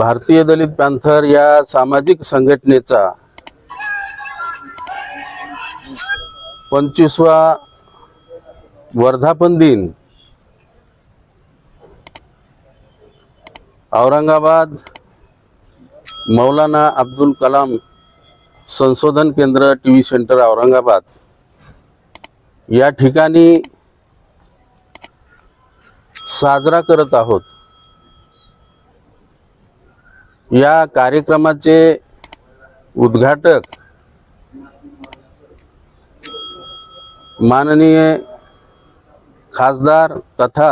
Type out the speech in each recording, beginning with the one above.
भारतीय दलित पॅन्थर या सामाजिक संघटनेचा पंचवीसवा वर्धापन दिन औरंगाबाद मौलाना अब्दुल कलाम संशोधन केंद्र टी व्ही सेंटर औरंगाबाद. या ठिकाणी साजरा करत आहोत. या कार्यक्रमाचे उद्घाटक माननीय खासदार तथा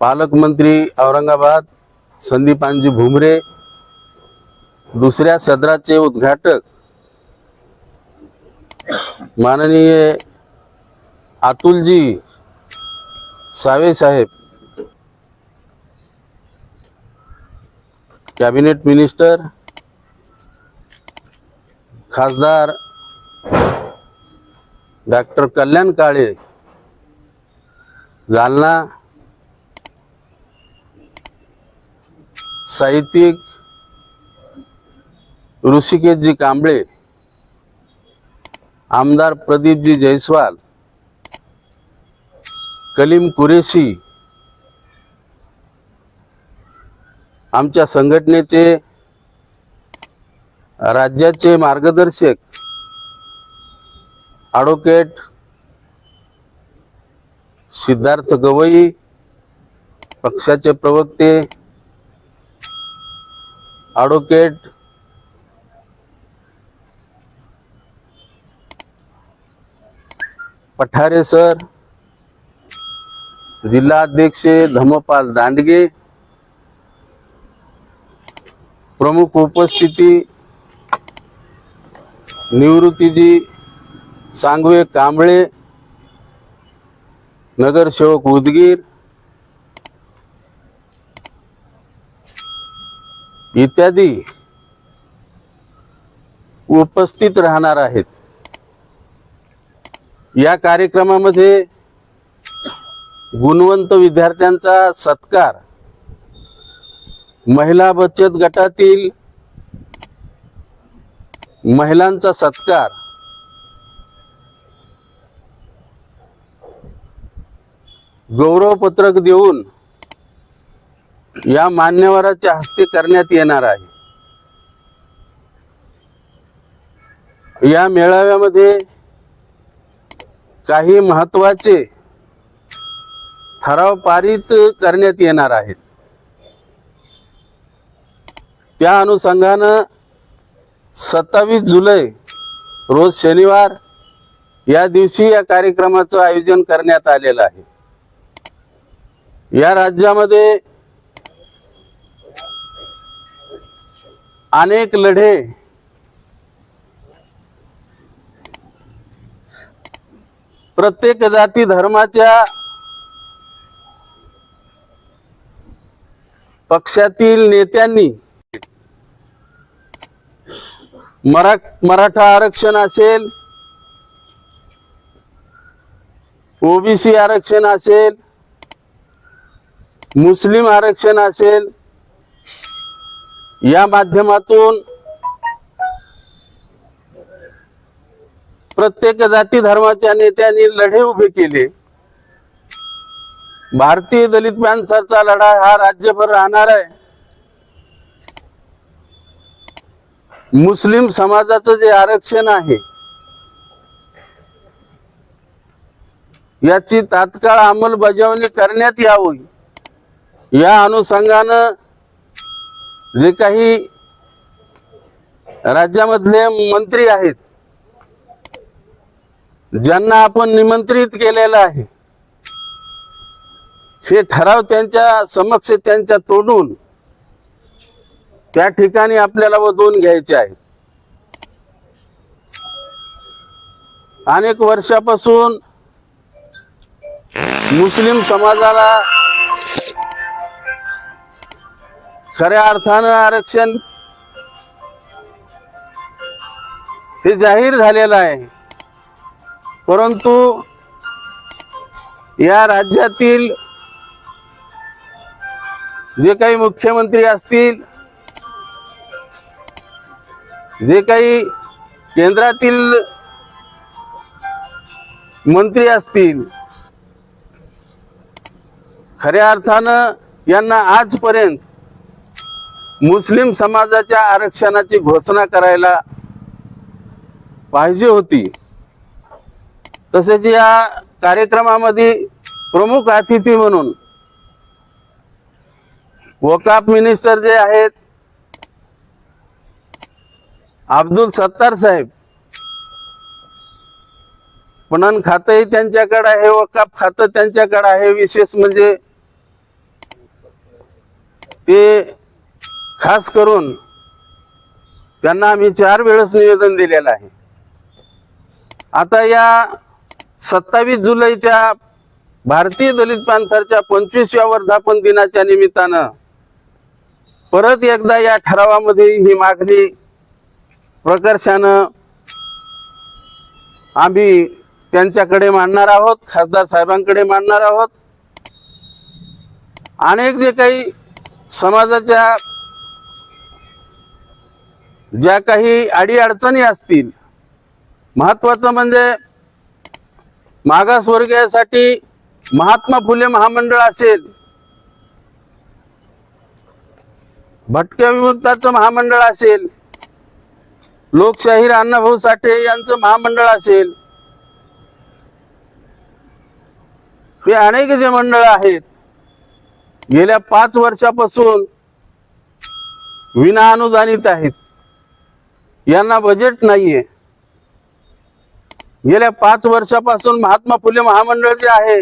पालकमंत्री औरंगाबाद संदीपांजी भुमरे दुसऱ्या सदराचे उद्घाटक माननीय अतुलजी सावे साहेब कॅबिनेट मिनिस्टर खासदार डॉक्टर कल्याण काळे जालना साहित्यिक ऋषिकेशजी कांबळे आमदार प्रदीपजी जयस्वाल कलीम कुरेशी आमच्या संघटनेचे राज्याचे मार्गदर्शक ॲडव्होकेट सिद्धार्थ गवई पक्षाचे प्रवक्ते ॲडव्होकेट पठारे सर जिल्हाध्यक्ष धमपाल दांडगे प्रमुख उपस्थिती निवृत्तीजी सांगवे कांबळे नगरसेवक उदगीर इत्यादी उपस्थित राहणार आहेत. या कार्यक्रमामध्ये गुणवंत विद्यार्थ्यांचा सत्कार महिला बचत गटातील महिलांचा सत्कार. गौरव पत्रक देऊन या मान्यवराच्या हस्ते करण्यात येणार आहे. या मेळाव्यामध्ये काही महत्त्वाचे ठराव पारित करण्यात येणार आहेत. त्या अनुषंगानं सत्तावीस जुलै रोज शनिवार या दिवशी या कार्यक्रमाचं आयोजन करण्यात आलेलं आहे. या राज्यामध्ये अनेक लढे प्रत्येक जाती धर्माच्या पक्षातील नेत्यांनी मरा मराठा आरक्षण असेल ओबीसी आरक्षण असेल मुस्लिम आरक्षण असेल या माध्यमातून प्रत्येक जाती धर्माच्या नेत्यांनी लढे उभे केले. भारतीय दलित माणसाचा लढा हा राज्यभर राहणार आहे. मुस्लिम समाजाचं जे आरक्षण आहे याची तात्काळ अंमलबजावणी करण्यात यावी. या अनुषंगानं जे काही राज्यामधले मंत्री आहेत ज्यांना आपण निमंत्रित केलेलं आहे हे ठराव त्यांच्या समक्ष त्यांच्या तोडून त्या ठिकाणी आपल्याला वधवून घ्यायचे आहे. अनेक वर्षापासून मुस्लिम समाजाला खऱ्या अर्थानं आरक्षण हे जाहीर झालेलं आहे. परंतु या राज्यातील जे काही मुख्यमंत्री असतील जे काही केंद्रातील मंत्री असतील खऱ्या अर्थानं यांना आजपर्यंत मुस्लिम समाजाच्या आरक्षणाची घोषणा करायला पाहिजे होती. तसेच या कार्यक्रमामध्ये प्रमुख अतिथी म्हणून वकाफ मिनिस्टर जे आहेत अब्दुल सत्तार साहेब. पणन खातंही त्यांच्याकडे आहे वकाप खातं त्यांच्याकडे आहे विशेष म्हणजे ते खास करून त्यांना आम्ही चार वेळेस निवेदन दिलेलं आहे. आता या सत्तावीस जुलैच्या भारतीय दलित पॅंथरच्या पंचवीसव्या वर्धापन दिनाच्या निमित्तानं परत एकदा या ठरावामध्ये ही मागणी प्रकर्षानं आम्ही त्यांच्याकडे मांडणार आहोत खासदार साहेबांकडे मांडणार आहोत. अनेक जे काही समाजाच्या ज्या काही अडीअडचणी असतील महत्वाचं म्हणजे मागासवर्गीयासाठी महात्मा फुले महामंडळ असेल भटक्या विमुक्ताचं महामंडळ असेल लोकशाहीर अण्णाभाऊ साठे यांचं महामंडळ असेल. हे अनेक जे मंडळ आहेत गेल्या पाच वर्षापासून विना अनुदानित आहेत. यांना बजेट नाहीये. गेल्या पाच वर्षापासून महात्मा फुले महामंडळ जे आहे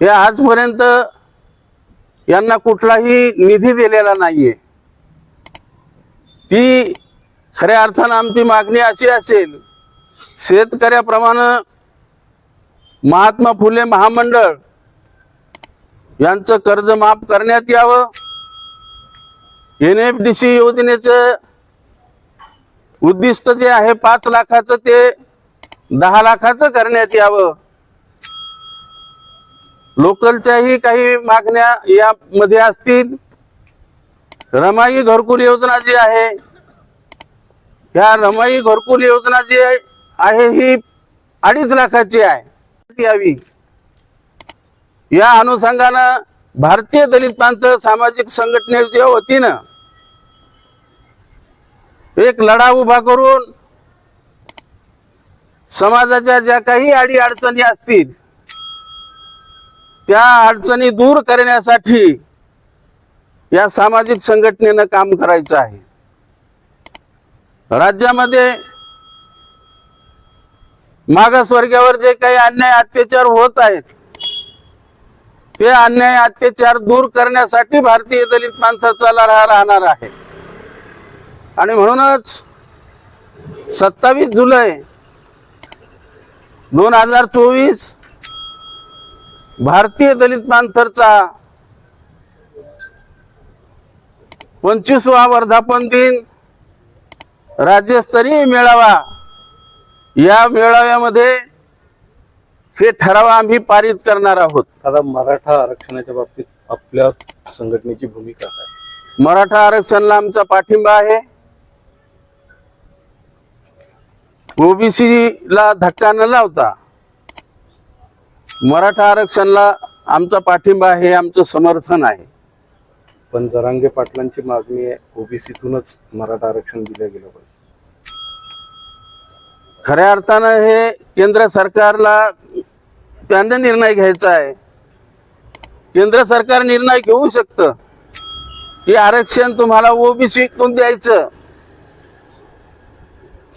हे आजपर्यंत यांना कुठलाही निधी दिलेला नाहीये. ती खऱ्या अर्थानं आमची मागणी अशी असेल शेतकऱ्याप्रमाणे महात्मा फुले महामंडळ यांचं कर्ज माफ करण्यात यावं. एन एफ डी सी योजनेचं उद्दिष्ट जे आहे पाच लाखाचं ते दहा लाखाचं करण्यात यावं. लोकलच्याही काही मागण्या यामध्ये असतील. रमाई घरकुल योजना जी आहे ह्या रमाई घरकुल योजना जी आहे ही अडीच लाखाची आहे. यावी. या अनुषंगानं भारतीय दलित प्रांत सामाजिक संघटनेच्या वतीनं एक लढा उभा करून समाजाच्या ज्या काही अडी अडचणी असतील त्या अडचणी दूर करण्यासाठी या सामाजिक संघटनेनं काम करायचं आहे. राज्यामध्ये मागासवर्गावर जे काही अन्याय अत्याचार होत आहेत ते अन्याय अत्याचार दूर करण्यासाठी भारतीय दलित माणसाचा लढा राहणार आहे. आणि म्हणूनच सत्तावीस जुलै दोन हजार चोवीस भारतीय दलित पांथरचा पंचवीसवा वर्धापन दिन राज्यस्तरीय मेळावा. या मेळाव्यामध्ये हे ठराव आम्ही पारित करणार आहोत. आता मराठा आरक्षणाच्या बाबतीत आपल्या संघटनेची भूमिका काय? मराठा आरक्षणाला आमचा पाठिंबा आहे. ओबीसी ला धक्का न लावता मराठा आरक्षणाला आमचा पाठिंबा आहे आमचं समर्थन आहे. पण जरांगे पाटलांची मागणी आहे ओबीसीतूनच मराठा आरक्षण दिलं गेलं पाहिजे. खऱ्या अर्थानं हे केंद्र सरकारला त्यांना निर्णय घ्यायचा आहे. केंद्र सरकार निर्णय घेऊ शकतं. की आरक्षण तुम्हाला ओबीसीतून द्यायचं.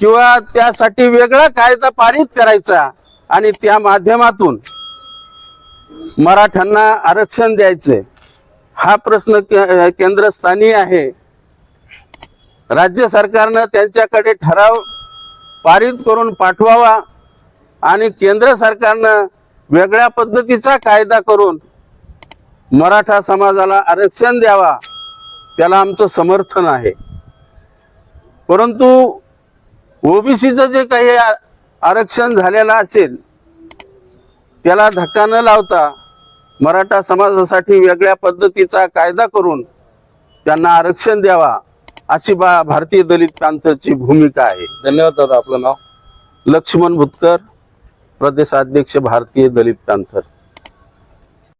किंवा त्यासाठी वेगळा कायदा पारित करायचा आणि त्या माध्यमातून मराठ्यांना आरक्षण द्यायचे हा प्रश्न के- केंद्रस्थानी आहे. राज्य सरकारनं त्यांच्याकडे ठराव पारित करून पाठवावा आणि केंद्र सरकारनं वेगळ्या पद्धतीचा कायदा करून मराठा समाजाला आरक्षण द्यावा त्याला आमचं समर्थन आहे. परंतु ओबीसीचं जे काही आरक्षण झालेलं असेल त्याला धक्का न लावता मराठा समाजासाठी वेगळ्या पद्धतीचा कायदा करून त्यांना आरक्षण द्यावा अशी बा भारतीय दलित पॅंथरची भूमिका आहे. धन्यवाद दादा आपलं नाव? लक्ष्मण भुतकर प्रदेशाध्यक्ष भारतीय दलित पॅंथर